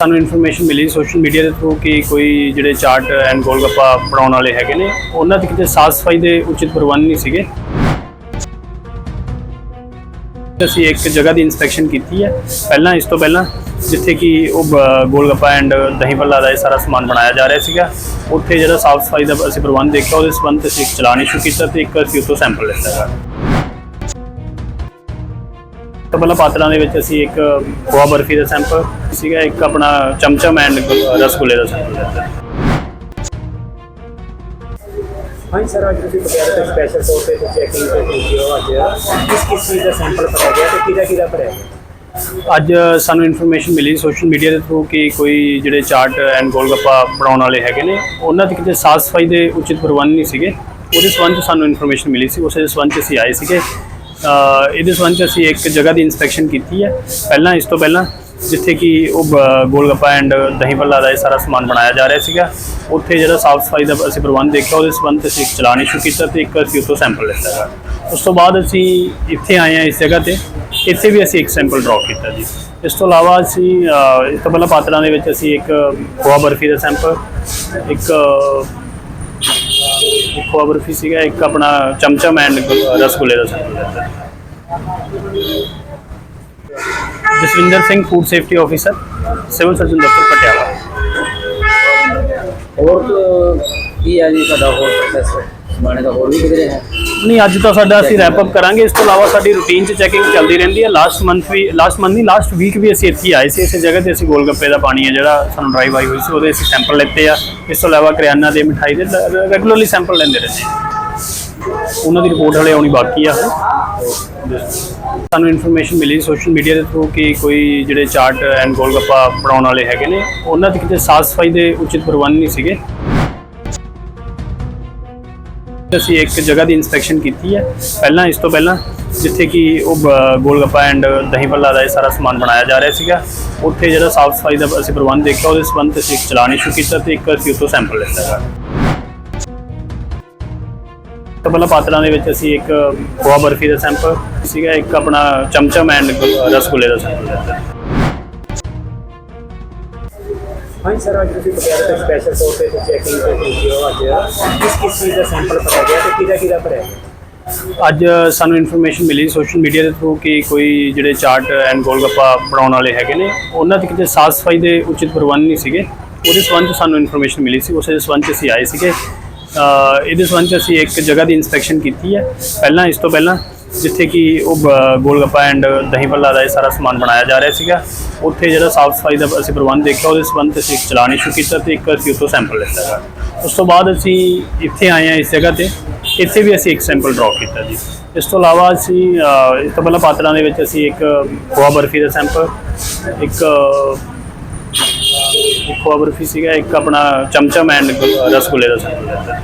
ਸਾਨੂੰ ਇਨਫੋਰਮੇਸ਼ਨ ਮਿਲੀ social media ਦੇ ਥਰੂ ਕਿ ਕੋਈ ਜਿਹੜੇ ਚਾਟ ਐਂਡ ਗੋਲਗੱਪਾ ਬਣਾਉਣ ਵਾਲੇ ਹੈਗੇ ਨੇ, ਉਹਨਾਂ ਦੇ ਕਿਤੇ ਸਾਫ਼ ਸਫ਼ਾਈ ਦੇ ਉਚਿਤ ਪ੍ਰਬੰਧ ਨਹੀਂ ਸੀਗੇ। ਅਸੀਂ ਇੱਕ ਜਗ੍ਹਾ ਦੀ ਇਨਸਪੈਕਸ਼ਨ ਕੀਤੀ ਹੈ। ਪਹਿਲਾਂ, ਇਸ ਤੋਂ ਪਹਿਲਾਂ ਜਿੱਥੇ ਕਿ ਉਹ ਗੋਲਗੱਪਾ ਐਂਡ ਦਹੀਂ ਭੱਲਾ ਦਾ ਇਹ ਸਾਰਾ ਸਮਾਨ ਬਣਾਇਆ ਜਾ ਰਿਹਾ ਸੀਗਾ, ਉੱਥੇ ਜਿਹੜਾ ਸਾਫ਼ ਸਫ਼ਾਈ ਦਾ ਅਸੀਂ ਪ੍ਰਬੰਧ ਦੇਖਿਆ, ਉਹਦੇ ਸੰਬੰਧ 'ਚ ਅਸੀਂ ਇੱਕ ਚਲਾਨ ਇਸ਼ੂ ਕੀਤਾ ਤੇ ਇੱਕ ਅਸੀਂ ਉੱਥੋਂ ਸੈਂਪਲ ਲਿੱਤਾ। ਹੈਗਾ ਤਾਂ ਪਹਿਲਾਂ ਪਾਤਰਾਂ ਦੇ ਵਿੱਚ ਅਸੀਂ ਇੱਕ ਖੋਆ ਬਰਫੀ ਦਾ ਸੈਂਪਲ ਸੀਗਾ ਇੱਕ ਆਪਣਾ ਚਮਚਮ ਐਂਡ ਰਸਗੁੱਲੇ ਦਾ ਸੈਂਪਲ ਲਿੱਤਾ ਹਾਂਜੀ ਸਰ ਅੱਜ ਤੁਸੀਂ ਪਟਿਆਲਾ ਤੋਂ ਸਪੈਸ਼ਲ ਤੌਰ ਤੇ ਚੈਕਿੰਗ ਤੇ ਕੀਤੀ ਹੋ ਅੱਜ। ਕਿਸ ਕਿਸ ਚੀਜ਼ ਦਾ ਸੈਂਪਲ ਭਰਿਆ ਗਿਆ ਤੇ ਕਿਹਦਾ ਕਿਹਦਾ ਭਰਿਆ ਗਿਆ? ਅੱਜ ਸਾਨੂੰ ਇਨਫੋਰਮੇਸ਼ਨ ਮਿਲੀ ਸੋਸ਼ਲ ਮੀਡੀਆ ਦੇ ਥਰੂ ਕਿ ਕੋਈ ਜਿਹੜੇ ਚਾਟ ਐਂਡ ਗੋਲਗੱਪਾ ਬਣਾਉਣ ਵਾਲੇ ਹੈਗੇ ਨੇ ਉਹਨਾਂ ਦੇ ਕਿਤੇ ਸਾਫ਼ ਸਫ਼ਾਈ ਦੇ ਉਚਿਤ ਪ੍ਰਬੰਧ ਨਹੀਂ ਸੀਗੇ। ਉਹਦੇ ਸੰਬੰਧ ਸਾਨੂੰ ਇਨਫੋਰਮੇਸ਼ਨ ਮਿਲੀ ਸੀ। ਉਸੇ ਸੰਬੰਧ 'ਚ ਅਸੀਂ ਆਏ ਸੀਗੇ। ਇਹਦੇ ਸੰਬੰਧ 'ਚ ਅਸੀਂ ਇੱਕ ਜਗ੍ਹਾ ਦੀ ਇਨਸਪੈਕਸ਼ਨ ਕੀਤੀ ਹੈ। ਪਹਿਲਾਂ ਇਸ ਤੋਂ ਪਹਿਲਾਂ ਜਿੱਥੇ ਕਿ ਉਹ ਗੋਲਗੱਪਾ ਐਂਡ ਦਹੀਂ ਭੱਲਾ ਦਾ ਇਹ ਸਾਰਾ ਸਮਾਨ ਬਣਾਇਆ ਜਾ ਰਿਹਾ ਸੀਗਾ। ਉੱਥੇ ਜਿਹੜਾ ਸਾਫ਼ ਸਫ਼ਾਈ ਦਾ ਅਸੀਂ ਪ੍ਰਬੰਧ ਦੇਖਿਆ, ਉਹਦੇ ਸੰਬੰਧ 'ਚ ਅਸੀਂ ਇੱਕ ਚਲਾਨ ਇਸ਼ੂ ਕੀਤਾ ਤੇ ਇੱਕ ਅਸੀਂ ਉੱਥੋਂ ਸੈਂਪਲ ਲਿੱਤਾ ਹੈਗਾ ਉਸ ਤੋਂ ਬਾਅਦ ਅਸੀਂ ਇੱਥੇ ਆਏ ਹਾਂ ਇਸ ਜਗ੍ਹਾ ਤੇ। ਇੱਥੇ ਵੀ ਅਸੀਂ ਇੱਕ ਸੈਂਪਲ ਡਰਾਅ ਕੀਤਾ ਜੀ। ਇਸ ਤੋਂ ਇਲਾਵਾ ਅਸੀਂ ਇਸ ਤੋਂ ਪਹਿਲਾਂ ਪਾਤਰਾਂ ਦੇ ਵਿੱਚ ਅਸੀਂ ਇੱਕ ਗੋਆ ਬਰਫੀ ਦਾ ਸੈਂਪਲ ਇੱਕ ਇੱਕ ਖੋਆ ਬਰਫੀ ਸੀਗਾ, ਇੱਕ ਆਪਣਾ ਚਮਚਮ ਐਂਡ ਰਸਗੁੱਲੇ ਦਾ sample Jaswinder Singh food safety officer civil surgeon ਦਫ਼ਤਰ ਪਟਿਆਲਾ ਹੋਰ ਕੀ ਹੈ ਜੀ ਸਾਡਾ ਹੋਰ ਪ੍ਰੋਸੈਸ? ਸਮਾਣੇ ਦਾ ਹੋਰ ਵੀ ਕਿਧਰੇ ਹੈ? ਨਹੀਂ, ਅੱਜ ਤਾਂ ਸਾਡਾ ਅਸੀਂ ਰੈਪ ਅਪ ਕਰਾਂਗੇ। ਇਸ ਤੋਂ ਇਲਾਵਾ ਸਾਡੀ ਰੂਟੀਨ 'ਚ ਚੈਕਿੰਗ ਚੱਲਦੀ ਰਹਿੰਦੀ ਹੈ। ਲਾਸਟ ਮੰਥ ਵੀ ਲਾਸਟ ਮੰਥ ਨਹੀਂ ਲਾਸਟ ਵੀਕ ਵੀ ਅਸੀਂ ਇੱਥੇ ਹੀ ਆਏ ਸੀ। ਇਸੇ ਜਗ੍ਹਾ ਤੇ ਅਸੀਂ ਗੋਲ ਗੱਪੇ ਦਾ ਪਾਣੀ ਹੈ ਜਿਹੜਾ ਸਾਨੂੰ ਡਰਾਈਵ ਆਈ ਹੋਈ ਸੀ, ਉਹਦੇ ਅਸੀਂ ਸੈਂਪਲ ਲੈਤੇ ਆ। ਇਸ ਤੋਂ ਇਲਾਵਾ ਕਰਿਆਨਾ ਦੇ ਮਿਠਾਈ ਦੇ ਰੈਗੂਲਰਲੀ ਸੈਂਪਲ ਲੈਂਦੇ ਰਹਿੰਦੇ ਉਹਨਾਂ ਦੀ ਰਿਪੋਰਟ ਹਲੇ ਆਉਣੀ ਬਾਕੀ ਆ। ਸਾਨੂੰ ਇਨਫੋਰਮੇਸ਼ਨ ਮਿਲੀ ਸੋਸ਼ਲ ਮੀਡੀਆ ਦੇ ਥਰੂ ਕਿ ਕੋਈ ਜਿਹੜੇ ਚਾਟ ਐਂਡ ਗੋਲਗੱਪਾ ਬਣਾਉਣ ਵਾਲੇ ਹੈਗੇ ਨੇ, ਉਹਨਾਂ ਦੇ ਕਿਤੇ ਸਾਫ਼ ਸਫ਼ਾਈ ਦੇ ਉਚਿਤ ਪ੍ਰਬੰਧ ਨਹੀਂ ਸੀਗੇ। ਅਸੀਂ ਇੱਕ ਜਗ੍ਹਾ ਦੀ ਇਨਸਪੈਕਸ਼ਨ ਕੀਤੀ ਹੈ। ਪਹਿਲਾਂ ਇਸ ਤੋਂ ਪਹਿਲਾਂ ਜਿੱਥੇ ਕਿ ਉਹ ਬ- ਗੋਲਗੱਪਾ ਐਂਡ ਦਹੀਂ ਭੱਲਾ ਦਾ ਇਹ ਸਾਰਾ ਸਮਾਨ ਬਣਾਇਆ ਜਾ ਰਿਹਾ ਸੀਗਾ। ਉੱਥੇ ਜਿਹੜਾ ਸਾਫ਼ ਸਫ਼ਾਈ ਦਾ ਅਸੀਂ ਪ੍ਰਬੰਧ ਦੇਖਿਆ, ਉਹਦੇ ਸੰਬੰਧ 'ਚ ਅਸੀਂ ਇੱਕ ਚਲਾਨ ਇਸ਼ੂ ਕੀਤਾ ਤੇ ਇੱਕ ਅਸੀਂ ਉੱਥੋਂ ਸੈਂਪਲ ਲਿੱਤਾ ਹੈਗਾ। ਤਾਂ ਪਹਿਲਾਂ ਪਾਤਰਾਂ ਦੇ ਵਿੱਚ ਅਸੀਂ ਇੱਕ ਖੋਆ ਬਰਫੀ ਦਾ ਸੈਂਪਲ ਸੀਗਾ, ਇੱਕ ਆਪਣਾ ਚਮਚਮ ਐਂਡ ਰਸਗੁੱਲੇ ਦਾ ਸੈਂਪਲ ਲਿੱਤਾ। ਹਾਂਜੀ, ਸਰ, ਅੱਜ ਤੁਸੀਂ ਪਟਿਆਲਾ ਤੋਂ ਸਪੈਸ਼ਲ ਤੌਰ ਤੇ ਚੈਕਿੰਗ ਤੇ ਕੀਤੀ ਹੋ ਅੱਜ। ਕਿਸ ਕਿਸ ਚੀਜ਼ ਦਾ ਸੈਂਪਲ ਭਰਿਆ ਗਿਆ ਤੇ ਕਿਹਦਾ ਕਿਹਦਾ ਭਰਿਆ ਗਿਆ? ਅੱਜ ਸਾਨੂੰ ਇਨਫੋਰਮੇਸ਼ਨ ਮਿਲੀ ਸੋਸ਼ਲ ਮੀਡੀਆ ਦੇ ਥਰੂ ਕਿ ਕੋਈ ਜਿਹੜੇ ਚਾਟ ਐਂਡ ਗੋਲਗੱਪਾ ਬਣਾਉਣ ਵਾਲੇ ਹੈਗੇ ਨੇ, ਉਹਨਾਂ ਦੇ ਕਿਤੇ ਸਾਫ਼ ਸਫ਼ਾਈ ਦੇ ਉਚਿਤ ਪ੍ਰਬੰਧ ਨਹੀਂ ਸੀਗੇ। ਉਹਦੇ ਸੰਬੰਧ ਸਾਨੂੰ ਇਨਫੋਰਮੇਸ਼ਨ ਮਿਲੀ ਸੀ, ਉਸੇ ਸੰਬੰਧ 'ਚ ਅਸੀਂ ਆਏ ਸੀਗੇ। ਇਹਦੇ ਸੰਬੰਧ 'ਚ ਅਸੀਂ ਇੱਕ ਜਗ੍ਹਾ ਦੀ ਇਨਸਪੈਕਸ਼ਨ ਕੀਤੀ ਹੈ। ਪਹਿਲਾਂ, ਇਸ ਤੋਂ ਪਹਿਲਾਂ ਜਿੱਥੇ ਕਿ ਉਹ ਗੋਲਗੱਪਾ ਐਂਡ ਦਹੀਂ ਭੱਲਾ ਦਾ ਇਹ ਸਾਰਾ ਸਮਾਨ ਬਣਾਇਆ ਜਾ ਰਿਹਾ ਸੀਗਾ। ਉੱਥੇ ਜਿਹੜਾ ਸਾਫ਼ ਸਫ਼ਾਈ ਦਾ ਅਸੀਂ ਪ੍ਰਬੰਧ ਦੇਖਿਆ ਉਹਦੇ ਸੰਬੰਧ 'ਚ ਅਸੀਂ ਇੱਕ ਚਲਾਨ ਇਸ਼ੂ ਕੀਤਾ ਤੇ ਇੱਕ ਅਸੀਂ ਉੱਥੋਂ ਸੈਂਪਲ ਲਿੱਤਾ ਹੈਗਾ। ਉਸ ਤੋਂ ਬਾਅਦ ਅਸੀਂ ਇੱਥੇ ਆਏ ਹਾਂ ਇਸ ਜਗ੍ਹਾ ਤੇ। ਇੱਥੇ ਵੀ ਅਸੀਂ ਇੱਕ ਸੈਂਪਲ ਡਰਾਅ ਕੀਤਾ ਜੀ। ਇਸ ਤੋਂ ਇਲਾਵਾ ਅਸੀਂ ਅਹ, ਇਸ ਤੋਂ ਪਹਿਲਾਂ ਪਾਤਰਾਂ ਦੇ ਵਿੱਚ ਅਸੀਂ ਇੱਕ ਖੋਆ ਬਰਫੀ ਦਾ ਸੈਂਪਲ ਇੱਕ ਇੱਕ ਖੋਆ ਬਰਫੀ ਸੀਗਾ ਇੱਕ ਆਪਣਾ ਚਮਚਮ ਐਂਡ ਰਸਗੁੱਲੇ ਦਾ ਸੈਂਪਲ ਲਿੱਤਾ।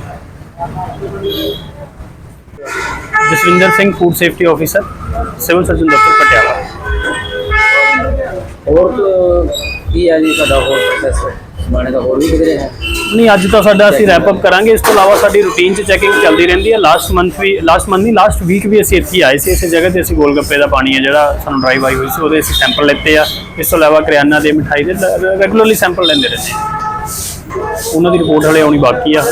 Jaswinder Singh food safety officer civil surgeon ਦਫ਼ਤਰ ਪਟਿਆਲਾ ਹੋਰ ਕੀ ਹੈ ਜੀ ਸਾਡਾ ਹੋਰ ਪ੍ਰੋਸੈਸ ਸਮਾਣੇ ਦਾ ਹੋਰ ਵੀ ਕਿਧਰੇ ਹੈ? ਨਹੀਂ ਅੱਜ ਤਾਂ ਸਾਡਾ ਅਸੀਂ ਰੈਪ ਅਪ ਕਰਾਂਗੇ। ਇਸ ਤੋਂ ਇਲਾਵਾ ਸਾਡੀ ਰੂਟੀਨ 'ਚ ਚੈਕਿੰਗ ਚੱਲਦੀ ਰਹਿੰਦੀ ਹੈ। ਲਾਸਟ ਮੰਥ ਵੀ ਲਾਸਟ ਮੰਥ ਨਹੀਂ ਲਾਸਟ ਵੀਕ ਵੀ ਅਸੀਂ ਇੱਥੇ ਆਏ ਸੀ। ਇਸੇ ਜਗ੍ਹਾ ਤੇ ਅਸੀਂ ਗੋਲਗੱਪੇ ਦਾ ਪਾਣੀ ਹੈ ਜਿਹੜਾ ਸਾਨੂੰ ਡਰਾਈਵ ਆਈ ਹੋਈ ਸੀ ਉਹਦੇ ਅਸੀਂ ਸੈਂਪਲ ਲੈਤੇ ਆ। ਇਸ ਤੋਂ ਇਲਾਵਾ ਕਰਿਆਨਾ ਦੇ ਮਿਠਾਈ ਦੇ ਰੈਗੂਲਰਲੀ ਸੈਂਪਲ ਲੈਂਦੇ ਰਹਿੰਦੇ। ਉਹਨਾਂ ਦੀ ਰਿਪੋਰਟ ਹਲੇ ਆਉਣੀ ਬਾਕੀ ਆ।